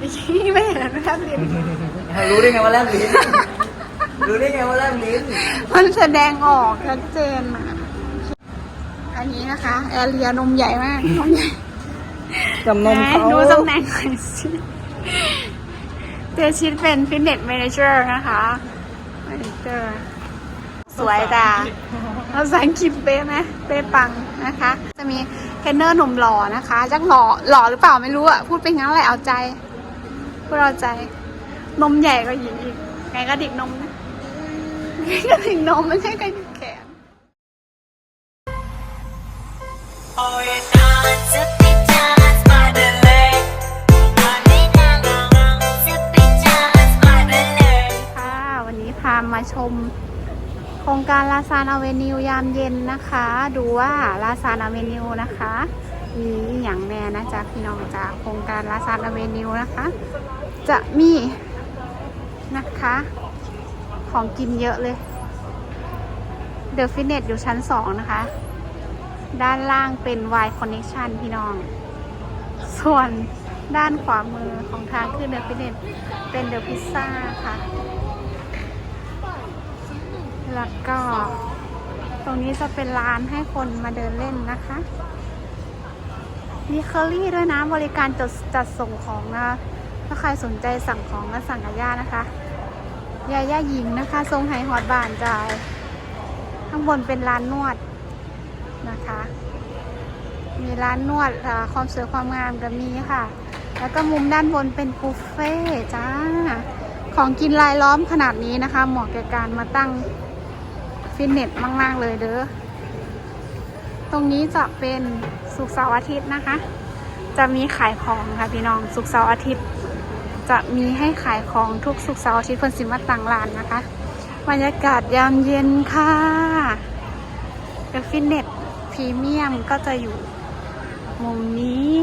ไม่เห็นแลบลิ้นรู้ได้ไงว่าแลบลิ้น รู้ได้ไงว่าแลบลิ้น มันแสดงออกชัดเจนอะอันนี้นะคะ แอเรียนมใหญ่มากนมใหญ่กับนมไหเขาดูตำแหน่งหน่อยสิเจชิดเป็นฟิตเนส a ม a เจอร์นะคะแม a เจอร์สวยจ้าภาษาอังกฤษเป๊ะไหมเป๊ะปังนะคะ จะมีเทรนเนอร์หนุ่มหล่อนะคะจักหล่อหล่อหรือเปล่าไม่รู้อะพูดไปงั้นแหละเอาใจ พูดเอาใจ นมใหญ่ก็หญิงอีก ไงก็ดิกนมนะไงก็ดิกนมไม่ใช่ไงดิกแขน Oh, you dance, zippy dance by the lake. Money down, zippy dance by the lake. ค่ะวันนี้พามาชม โครงการลาซานอเวนิวยามเย็นนะคะ ดูว่าลาซานอเวนิวนะคะ มีอหย่างแน่นะจ๊ะพี่น้องจากโครงการลาซานอเวนิวนะคะ จะมีนะคะ ของกินเยอะเลย เดอะฟิตเนสอยู่ชั้นสองนะคะ ด้านล่างเป็น Y Connection พี่น้อง ส่วนด้านขวามือของทางขึ้นเดอะฟิตเนสเป็นเดอะพิซซ่าค่ะ แล้วก็ ตรงนี้จะเป็นร้านให้คนมาเดินเล่นนะคะ มีเคอรี่ด้วยนะ บริการจัดจัดส่งของนะ ถ้าใครสนใจสั่งของก็สั่งกับย่านะคะยาย่าหญิงนะคะ ทรงไฮฮอตบานจายข้างบนเป็นร้านนวดนะคะ มีร้านนวดความสวยความงามก็มีค่ะ แล้วก็มุมด้านบนเป็นบุฟเฟ่จ้า ของกินรายล้อมขนาดนี้นะคะ เหมาะแก่การมาตั้งฟิตเนสมาก ๆ เลยเด้อ ตรงนี้จะเป็นสุกเสาร์อาทิตย์นะคะ จะมีขายของค่ะพี่น้องสุกเสาร์อาทิตย์ จะมีให้ขายของทุกสุกเสาร์อาทิตย์คนสิมาต่างร้านนะคะ บรรยากาศยามเย็นค่ะเดฟิตเนสพรีเมียมก็จะอยู่มุมนี้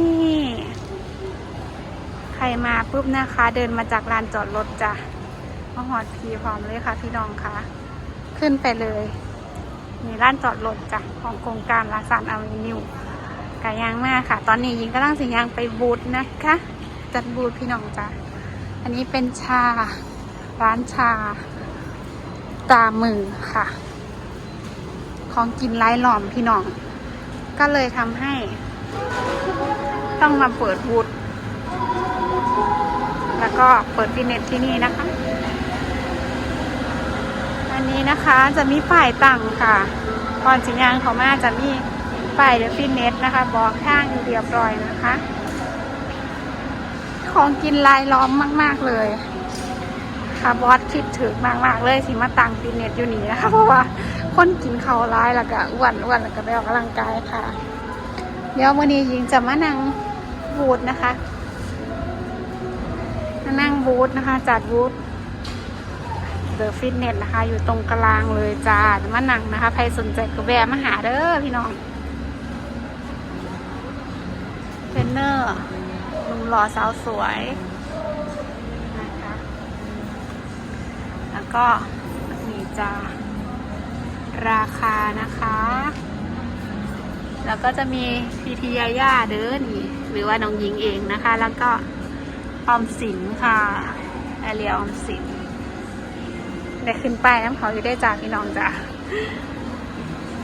ใครมาปุ๊บนะคะ เดินมาจากลานจอดรถจ้ะมาหอดพีพร้อมเลยค่ะพี่น้องคะขึ้นไปเลยมีร้านจอดรถจ้ะของโครงการลาซานอเวนิวกายางมากค่ะ ตอนนี้ยิงก็ต้องสิยางไปบูธนะคะ จัดบูธพี่น้องจ้ะ อันนี้เป็นชา ร้านชา ตามือค่ะ ของกินไร้หลอมพี่น้อง ก็เลยทำให้ ต้องมาเปิดบูธแล้วก็เปิดฟิตเนสที่นี่นะคะ อันนี้นะคะจะมีป้ายตั้งค่ะ ก่อนสิยางเขามาจะมีป้ายเดฟิตเนสนะคะ บอกทางอยู่เรียบร้อยนะคะ ของกินลายล้อมมาก ๆ เลย ค่ะบอสคิดถึงมาก ๆ เลยสิมาตังฟิตเนสอยู่นี่นะคะ เพราะว่าคนกินเขาร้ายแล้วก็อ้วนอ้วนแล้วก็ไปออกกำลังกายค่ะ เดี๋ยววันนี้ยิงจะมานั่งบูธนะคะมานั่งบูธนะคะ จัดบูธเดอะฟิตเนสนะคะ อยู่ตรงกลางเลยจ้าจะมานั่งนะคะ ใครสนใจก็แวะมาหาเด้อพี่น้องเทรนเนอร์ หล่อสาวสวยนะคะแล้วก็มีจ้าราคานะคะ แล้วก็จะมีพีทียาย่าเด้อนี่หรือว่าน้องหญิงเองนะคะ แล้วก็ออมสินค่ะแอเรียออมสินได้ขึ้นไปน้ำเขาอยู่ได้จากพี่น้องจ้ะ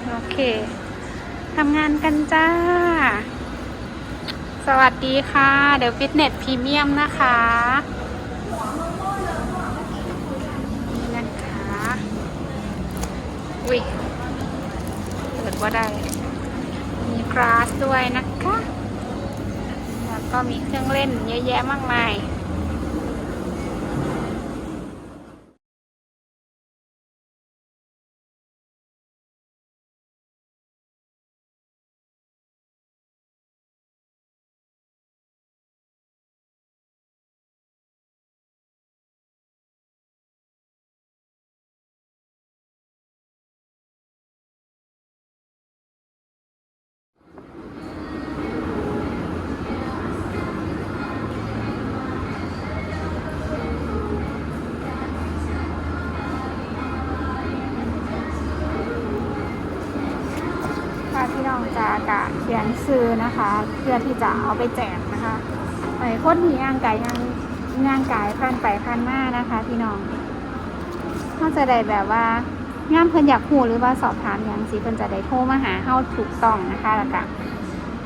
โอเคทำงานกันจ้า สวัสดีค่ะ เดี๋ยวฟิตเนสพรีเมียมนะคะนี่นะคะอุ้ยเปิดว่าได้ มีกราสด้วยนะคะ แล้วก็มีเครื่องเล่นเยอะแยะมากมาย อนะคะ เพื่อที่จะเอาไปแจกนะคะไอ้คนที่ย่างไก่ย่างย่างกายผ่านไปผ่านมานะคะพี่น้องเขาจะได้แบบว่าย่ามเพิ่นอยากหูหรือว่าสอบถามอย่างสิเพิ่นจะได้โทรมาหาเฮาถูกต้องนะคะแล้วก็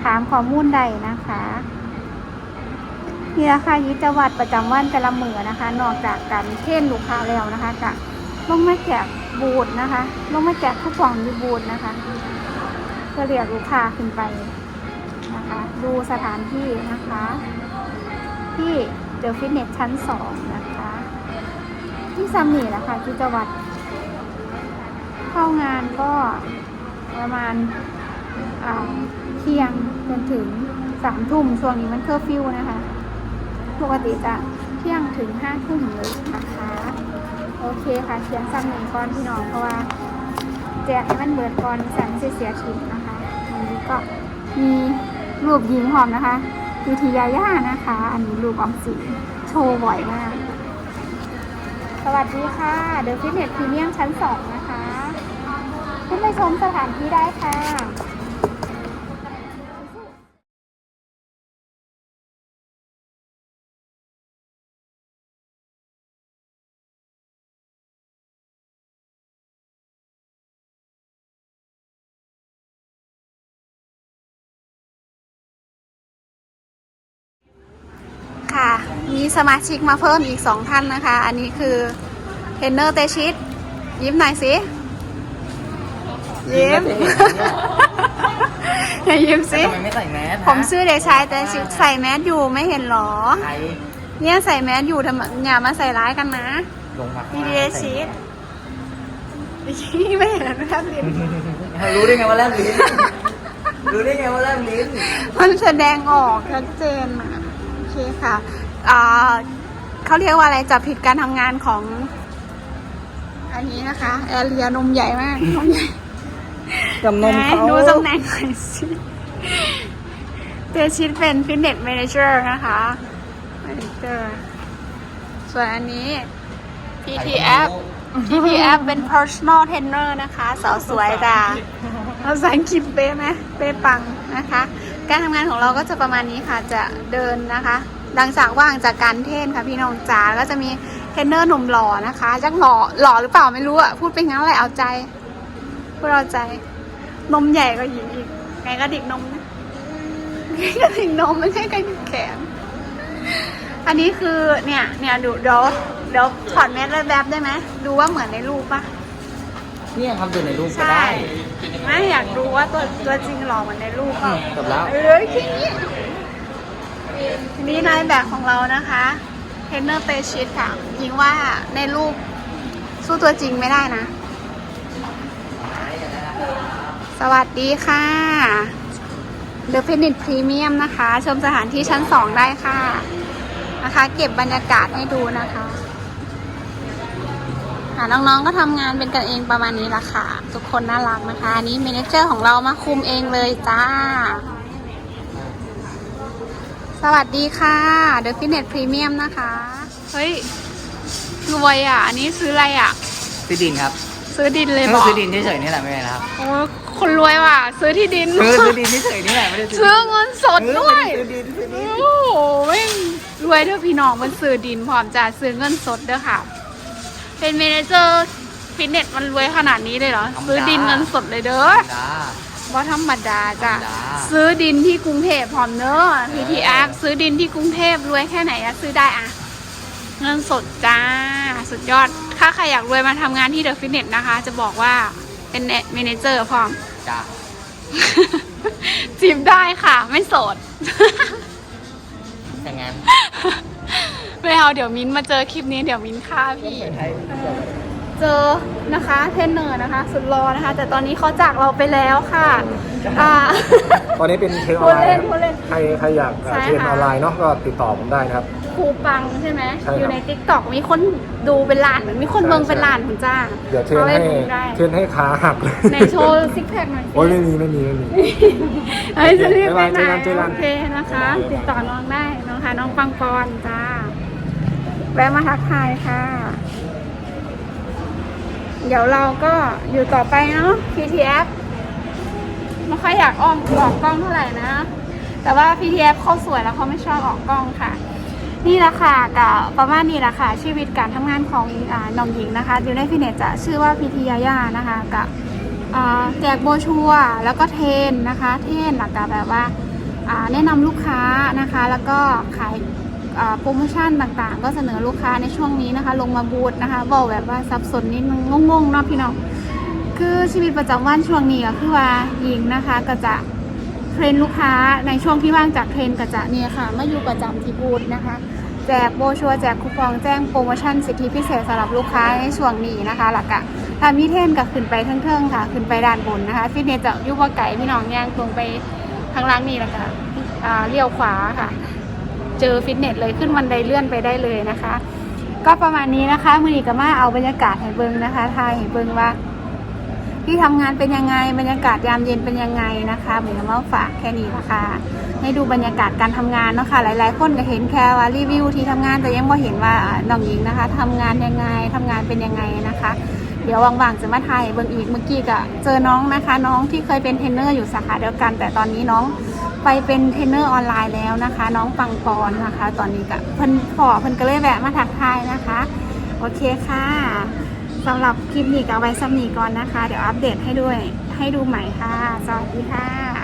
ถามข้อมูลใดนะคะนี่แหละค่ะยิจวัตรประจำวันแต่ละมือนะคะ นอกจากการเทรนลูกค้าแล้วนะคะกะลงมาแจกบูธนะคะ ลงมาแจกทุกกล่องยูบูธนะคะเพื่อเรียกลูกค้าขึ้นไป นะคะ ดูสถานที่นะคะ ที่เดอะฟิตเนสชั้นสองนะคะ ที่ซัมนี่แหละค่ะที่จังหวัดเข้างานก็ประมาณเที่ยงจนถึงสามทุ่มช่วงนี้มันเคอร์ฟิวนะคะ ปกติจะเที่ยงถึงห้าทุ่มเลยนะคะ โอเคค่ะเขียนซัมนี่ก่อนพี่น้องเพราะว่า แจกให้มันเบิดก่อนแสนเสียชิมนะคะอันนี้ก็มี รูปหญิงหอมนะคะวิทยาย่านะคะ อันนี้รูปออมสินโชว์บ่อยมาก สวัสดีค่ะ เดอะฟิตเนสพรีเมียมชั้น2นะคะ ขึ้นไปชมสถานที่ได้ค่ะ สมาชิกมาเพิ่มอีกสองท่านนะคะ อันนี้คือเทรนเนอร์เตชิต ยิ้มหน่อยสิ ยิ้มอย่ายิ้มสิ ทำไมไม่ใส่แมสฮะผมชื่อเด็กชายเตชิตใส่แมสอยู่ไม่เห็นหรอ ใครเนี่ยใส่แมสอยู่ทำไมอย่ามาใส่ร้ายกันนะลงมาดีเดชิตไม่เห็นนะครับลิ้นรู้ได้ไงว่าแลบลิ้นรู้ได้ไงว่าแลบลิ้น มันแสดงออกชัดเจนอะโอเคค่ะอ่า เขาเรียกว่าอะไรจับผิดการทำงานของ อันนี้นะคะแอเรียนมใหญ่มากนมใหญ่กับนมไหเขาดูตำแหน่งหน่อยสิเตชิตเป็นฟิตเนส a ม a เจอร์นะคะ m a เ a เจอร์ส่วนอันนี้ PTF PTF เป็น personal trainer นะคะ สาวสวยจ้าภาษาอังกฤษเป๊ะไหมเป๊ะปังนะคะ การทำงานของเราก็จะประมาณนี้ค่ะจะเดินนะคะ หลังจากว่างจากการเทรนค่ะพี่น้องจ๋าก็จะมีเทรนเนอร์หนุ่มหล่อนะคะจักหล่อหล่อหรือเปล่าไม่รู้อะพูดเป็นงั้นแหละเอาใจพูดเอาใจ นมใหญ่กว่าหญิงอีกไงก็ดิกนมนะไงก็ดิกนมไม่ใช่กระดิกแขนอันนี้คือเนี่ยเนี่ยดูเดี๋ยวเดี๋ยวถอดแมสแล้วแบบได้ไหมดูว่าเหมือนในรูปปะเนี่ยครับดูในรูปก็ใช่ได้ ไม่อยากดูว่าตัวตัวจริงหล่อเหมือนในรูปเปล่าจบแล้วเอ้ยแค่นี้ที นี้นายแบบของเรานะคะเทรนเนอร์เตชิตค่ะยิงว่าในรูปสู้ตัวจริงไม่ได้นะ สวัสดีค่ะ The Fitness Premium นะคะ ชมสถานที่ชั้น2ได้ค่ะ นะคะ เก็บบรรยากาศให้ดูนะคะค่ะน้องๆก็ทำงานเป็นกันเองประมาณนี้ละค่ะ ทุกคนน่ารักนะคะ อันนี้เมนเจอร์ของเรามาคุมเองเลยจ้า สวัสดีค่ะ The Fitness Premium นะคะ เฮ้ย รวยอะ อันนี้ซื้ออะไรอะ ซื้อดินครับซื้อดินเลยบก็อกซื้อดินเฉยๆนี่แหละไม่เป็นไรนะครับโอ้ยคนรวยว่ะ ซื้อที่ดิน เออซื้อดินเฉยๆนี่แหละไม่ได้ซื้อเงินสดด้วยซื้อดินซื้อดินโอ้โหแม่งรวยเด้อพี่น้องมันซื้อดินพร้อมจะซื้อเงินสดเด้อค่ะ เป็นเมเนเจอร์ฟิตเนสมันรวยขนาดนี้เลยเหรอ ซื้อดินเงินสดเลยเด้อ จ้า ว่าธรรมดาจ้ะธรรมดา ซื้อดินที่กรุงเทพพร้อมเนอะพีทีอาร์ซื้อดินที่กรุงเทพรวยแค่ไหนอะซื้อได้อะเงินสดจ้า สุดยอด ถ้าใครอยากรวยมาทำงานที่เดอะฟิตเนสนะคะ จะบอกว่าเป็นเมเนเจอร์พร้อม จ้าจีบได้ค่ะ ไม่โสดแต่งั้นไม่เอาเดี๋ยวมิ้นมาเจอคลิปนี้เดี๋ยวมิ้นฆ่าพี่ เจอนะคะเทรนเนอร์นะคะ สุดรอนะคะ แต่ตอนนี้เขาจากเราไปแล้วค่ะอ่า ตอนนี้เป็นเทรนอพูอดนไลเล่นน์พูดเล่นใครใครอยากเอ่อใช่เทรนค่ะออนไลน์เนาะก็ติดต่อผมได้นะครับ ครูปังใช่ไหมใช่ครับ อยู่ในติ๊กต็อกมีคนดูเป็นล้านเหมือนมีคนใช่เมืองเป็นใช่ล้านคุณจ้าเดี๋ยวเทรนอาให้ล่ดูได้เทรนให้ขาหักเลยในโชว์ซิกแพคหน่อยสิ โอ้ยไม่มีไม่มีไม่มี เฮ้ยจะรีบไปไหนเจอกันเจอกัน โอเคนะคะ ติดต่อน้องได้น้องค่ะน้องปังปอนจ้า แวะมาทักทายค่ะ เดี๋ยวเราก็อยู่ต่อไปเนาะ PTF ไม่ค่อยอยากอ้อมออกกล้องเท่าไหร่นะ แต่ว่า PTF เขาสวยแล้วเขาไม่ชอบออกกล้องค่ะ นี่แหละค่ะกับประมาณนี้แหละค่ะ ชีวิตการทำงานของอน้องหญิงนะคะอยู่ในฟิเนสจะชื่อว่าพิธียาย่านะคะกับแจกโบชัวแล้วก็เทนนะคะ เทนหลักการแบบว่าแนะนำลูกค้านะคะ แล้วก็ขาย โปรโมชั่นต่างๆ ก็เสนอลูกค้าในช่วงนี้นะคะ ลงมาบูธนะคะบอกแบบว่าสับสนนิดนึงงงๆเนาะพี่น้องคือชีวิตประจำวันช่วงนี้ก็คือว่าหญิงนะคะก็จะเทรนลูกค้าในช่วงที่ว่างจากเทรนก็จะเนี่ยค่ะมาอยู่ประจำที่บูธนะคะแจกโบชัวร์แจกคูปองแจ้งโปรโมชั่นสิทธิพิเศษสำหรับลูกค้าในช่วงนี้นะคะหลักอะถ้ามีเทนก็ขึ้นไปเทิงๆค่ะ ขึ้นไปด้านบนนะคะฟิตเนสจะยุบว่าไก่พี่น้องย่างตรงไปทางล่างนี่แหละค่ะเลี้ยวขวาค่ะ เจอฟิตเนสเลยขึ้นบันไดเลื่อนไปได้เลยนะคะ ก็ประมาณนี้นะคะมือนีกมาเอาบรรยากาศให้เบิ้งนะคะทายให้เบิ้งว่าที่ทำงานเป็นยังไงบรรยากาศยามเย็นเป็นยังไงนะคะเหมือนมาฝากแค่นี้นะคะ ให้ดูบรรยากาศการทำงานเนาะค่ะหลาย ๆ คนก็เห็นแค่ว่ารีวิวที่ทำงานแต่ยังไม่เห็นว่าน้องหญิงนะคะทำงานยังไงทำงานเป็นยังไงนะคะ เดี๋ยวว่างๆจะมาถ่ายเบิ่งอีกเมื่อกี้ก็เจอน้องนะคะ น้องที่เคยเป็นเทรนเนอร์อยู่สาขาเดียวกัน แต่ตอนนี้น้อง ไปเป็นเทรนเนอร์ออนไลน์แล้วนะคะ น้องปังปอนนะคะ ตอนนี้ก็เพิ่นขอเพิ่นก็เลยแวะมาทักทายนะคะ โอเคค่ะสำหรับคลิปนี้ก็เอาไว้สำนีก่อนนะคะ เดี๋ยวอัปเดตให้ด้วยให้ดูใหม่ค่ะ สวัสดีค่ะ